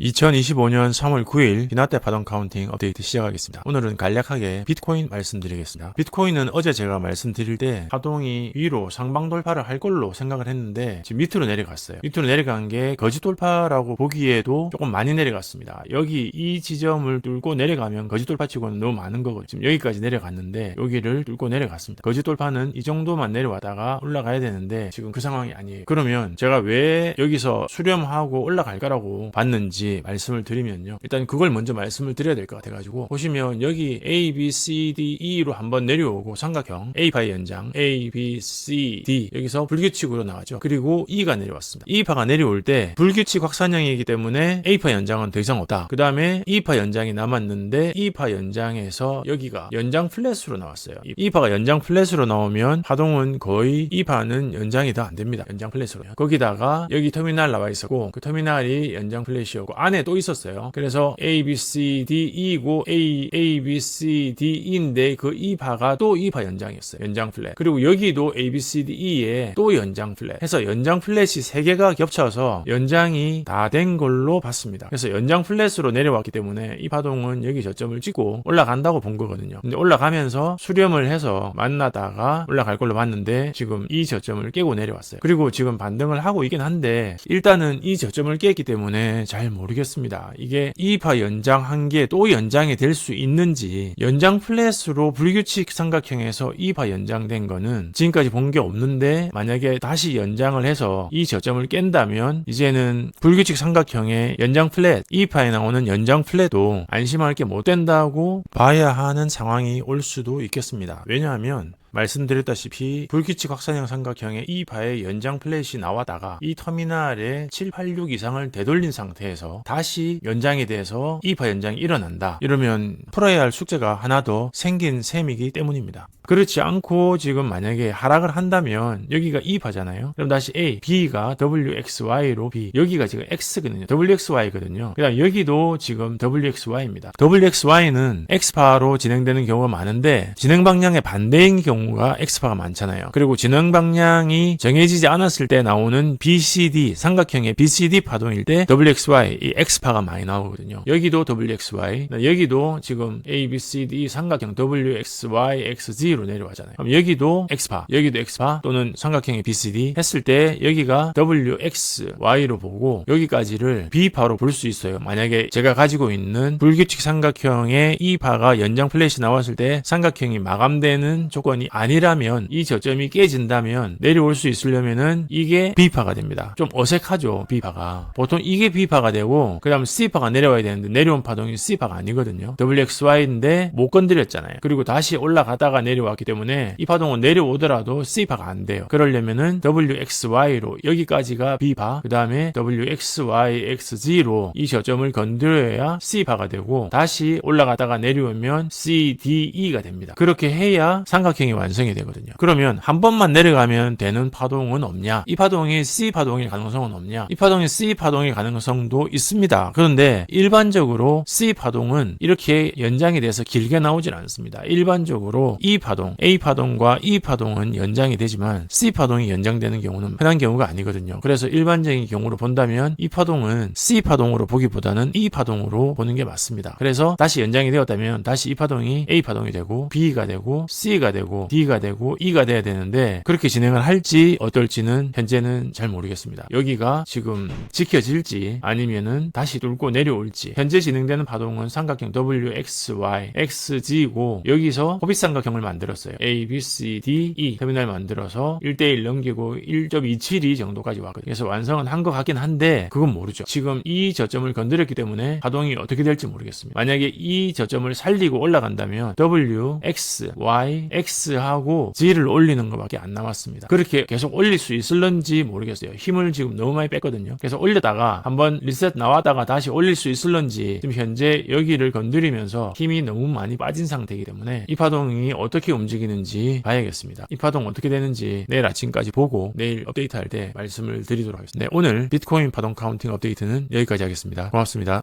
2025년 3월 9일 비나테 파동 카운팅 업데이트 시작하겠습니다. 오늘은 간략하게 비트코인 말씀드리겠습니다. 비트코인은 어제 제가 말씀드릴 때 파동이 위로 상방 돌파를 할 걸로 생각을 했는데 지금 밑으로 내려갔어요. 밑으로 내려간 게 거짓 돌파라고 보기에도 조금 많이 내려갔습니다. 여기 이 지점을 뚫고 내려가면 거짓 돌파치고는 너무 많은 거거든요. 지금 여기까지 내려갔는데 여기를 뚫고 내려갔습니다. 거짓 돌파는 이 정도만 내려왔다가 올라가야 되는데 지금 그 상황이 아니에요. 그러면 제가 왜 여기서 수렴하고 올라갈 까라고 봤는지 말씀을 드리면요. 일단 그걸 먼저 말씀을 드려야 될 것 같아가지고 보시면 여기 A, B, C, D, E로 한번 내려오고 삼각형 A파의 연장 A, B, C, D 여기서 불규칙으로 나왔죠. 그리고 E가 내려왔습니다. E파가 내려올 때 불규칙 확산형이기 때문에 A파 연장은 더 이상 없다. 그 다음에 E파 연장이 남았는데 E파 연장에서 여기가 연장 플랫으로 나왔어요. E파가 연장 플랫으로 나오면 파동은 거의 E파는 연장이 더 안 됩니다. 연장 플랫으로요. 거기다가 여기 터미널 나와 있었고 그 터미널이 연장 플랫이었고 안에 또 있었어요. 그래서 A, B, C, D, E고 A, A, B, C, D, E인데 그 E파가 또 E파 연장이었어요. 연장 플랫. 그리고 여기도 A, B, C, D, E에 또 연장 플랫. 해서 연장 플랫이 세 개가 겹쳐서 연장이 다 된 걸로 봤습니다. 그래서 연장 플랫으로 내려왔기 때문에 이 파동은 여기 저점을 찍고 올라간다고 본 거거든요. 근데 올라가면서 수렴을 해서 만나다가 올라갈 걸로 봤는데 지금 이 저점을 깨고 내려왔어요. 그리고 지금 반등을 하고 있긴 한데 일단은 이 저점을 깼기 때문에 잘모 르겠습니다. 이게 2파 연장한 게또 연장이 될 수 있는지 연장 플랫으로 불규칙 삼각형에서 2파 연장된 거는 지금까지 본 게 없는데 만약에 다시 연장을 해서 이 저점을 깬다면 이제는 불규칙 삼각형의 연장 플랫 2파에 나오는 연장 플랫도 안심할 게 못 된다고 봐야 하는 상황이 올 수도 있겠습니다. 왜냐하면 말씀드렸다시피 불규칙 확산 형 삼각형의 이 바의 연장 플랫이 나왔다가 이 터미널에 786 이상을 되돌린 상태에서 다시 연장이 돼서 이 바 연장이 일어난다. 이러면 풀어야 할 숙제가 하나 더 생긴 셈이기 때문입니다. 그렇지 않고 지금 만약에 하락을 한다면 여기가 2파잖아요. 그럼 다시 A, B가 WXY로 B. 여기가 지금 X거든요. WXY거든요. 그 다음 여기도 지금 WXY입니다. WXY는 X파로 진행되는 경우가 많은데 진행 방향의 반대인 경우가 X파가 많잖아요. 그리고 진행 방향이 정해지지 않았을 때 나오는 BCD 삼각형의 BCD 파동일 때 WXY 이 X파가 많이 나오거든요. 여기도 WXY, 여기도 지금 A, B, C, D 삼각형 WXY, XZ로 내려가잖아요. 그럼 여기도 X파, 여기도 X파 또는 삼각형의 BCD 했을 때 여기가 WXY로 보고 여기까지를 B파로 볼 수 있어요. 만약에 제가 가지고 있는 불규칙 삼각형의 이 파가 연장 플랫이 나왔을 때 삼각형이 마감되는 조건이 아니라면 이 저점이 깨진다면 내려올 수 있으려면은 이게 B파가 됩니다. 좀 어색하죠, B파가. 보통 이게 B파가 되고 그다음 C파가 내려와야 되는데 내려온 파동이 C파가 아니거든요. WXY인데 못 건드렸잖아요. 그리고 다시 올라가다가 내려 왔기 때문에 이 파동은 내려오더라도 C파가 안 돼요. 그러려면은 WXY로 여기까지가 B파, 그 다음에 WXYXZ로 이 저점을 건드려야 C파가 되고 다시 올라가다가 내려오면 CDE가 됩니다. 그렇게 해야 삼각형이 완성이 되거든요. 그러면 한 번만 내려가면 되는 파동은 없냐? 이 파동이 C 파동일 가능성은 없냐? 이 파동이 C 파동일 가능성도 있습니다. 그런데 일반적으로 C 파동은 이렇게 연장이 돼서 길게 나오질 않습니다. 일반적으로 E 파동, A 파동과 E 파동은 연장이 되지만 C 파동이 연장되는 경우는 흔한 경우가 아니거든요. 그래서 일반적인 경우로 본다면 이 파동은 C 파동으로 보기보다는 E 파동으로 보는 게 맞습니다. 그래서 다시 연장이 되었다면 다시 이 파동이 A 파동이 되고 B가 되고 C가 되고 D가 되고 E가 돼야 되는데 그렇게 진행을 할지 어떨지는 현재는 잘 모르겠습니다. 여기가 지금 지켜질지 아니면은 다시 뚫고 내려올지 현재 진행되는 파동은 삼각형 WXY, XG고 여기서 호빗 삼각형을 만들 었어요. A, B, C, D, E 터미널 만들어서 1대1 넘기고 1.272 정도까지 왔거든요. 그래서 완성은 한 것 같긴 한데 그건 모르죠. 지금 이 저점을 건드렸기 때문에 파동이 어떻게 될지 모르겠습니다. 만약에 이 저점을 살리고 올라간다면 W, X, Y, X하고 G를 올리는 것밖에 안 남았습니다. 그렇게 계속 올릴 수 있을런지 모르겠어요. 힘을 지금 너무 많이 뺐거든요. 그래서 올렸다가 한번 리셋 나왔다가 다시 올릴 수 있을런지 지금 현재 여기를 건드리면서 힘이 너무 많이 빠진 상태이기 때문에 이 파동이 어떻게 움직이는지 봐야겠습니다. 이 파동 어떻게 되는지 내일 아침까지 보고 내일 업데이트 할 때 말씀을 드리도록 하겠습니다. 네, 오늘 비트코인 파동 카운팅 업데이트는 여기까지 하겠습니다. 고맙습니다.